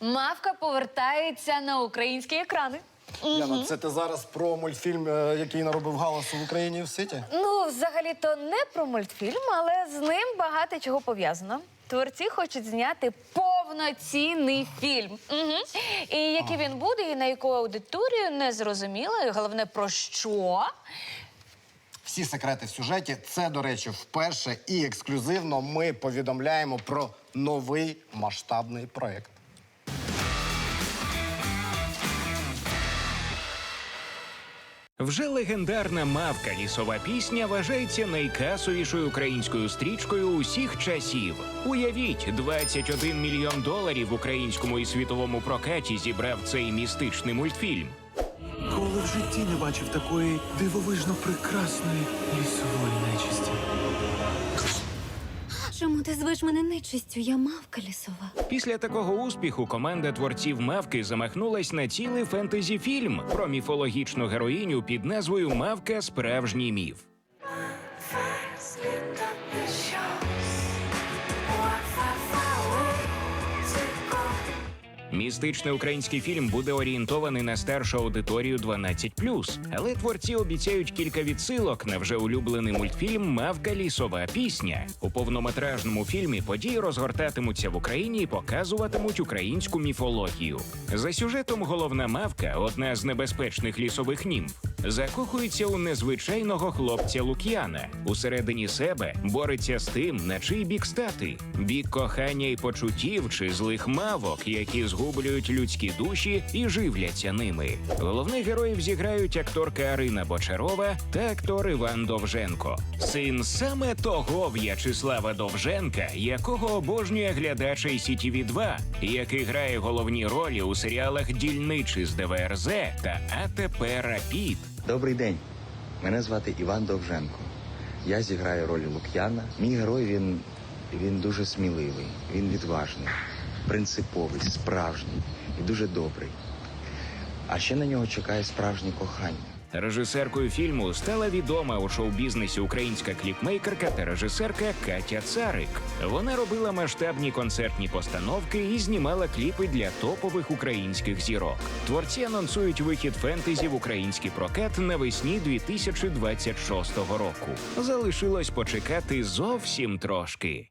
Мавка повертається на українські екрани. Яна, це ти зараз про мультфільм, е, який наробив галасу в Україні і в світі? Ну, взагалі-то не про мультфільм, але з ним багато чого пов'язано. Творці хочуть зняти повноцінний фільм. Угу. І який він буде, і на яку аудиторію не зрозуміло, і головне про що. Всі секрети в сюжеті. Це, до речі, вперше і ексклюзивно ми повідомляємо про новий масштабний проект. Вже легендарна мавка лісова пісня вважається найкасовішою українською стрічкою усіх часів. Уявіть, 21 мільйон доларів в українському і світовому прокаті зібрав цей містичний мультфільм. Коли в житті не бачив такої дивовижно прекрасної лісової нечисті. Чому ти звеш мене нечистю? Я мавка лісова. Після такого успіху команда творців мавки замахнулась на цілий фентезі-фільм про міфологічну героїню під назвою Мавка справжній міф. Містичний український фільм буде орієнтований на старшу аудиторію 12+, але творці обіцяють кілька відсилок на вже улюблений мультфільм Мавка лісова пісня. У повнометражному фільмі події розгортатимуться в Україні і показуватимуть українську міфологію. За сюжетом головна мавка, одна з небезпечних лісових німф, закохується у незвичайного хлопця Лук'яна. Усередині себе бореться з тим, на чий бік стати: бік кохання і почуттів чи злих мавок, які згублюють людські душі і живляться ними. Головних героїв зіграють акторка Арина Бочарова та актор Іван Довженко, син саме того В'ячеслава Довженка, якого обожнює глядач ICTV 2 який грає головні ролі у серіалах Дільничий з ДВРЗ та АТП Рапід. Добрий день. Мене звати Іван Довженко. Я зіграю роль Лук'яна. Мій герой він, він дуже сміливий, він відважний, принциповий, справжній і дуже добрий. А ще на нього чекає справжнє кохання. Режисеркою фільму стала відома у шоу-бізнесі українська кліпмейкерка та режисерка Катя Царик. Вона робила масштабні концертні постановки і знімала кліпи для топових українських зірок. Творці анонсують вихід фентезі в український прокат навесні 2026 року. Залишилось почекати зовсім трошки.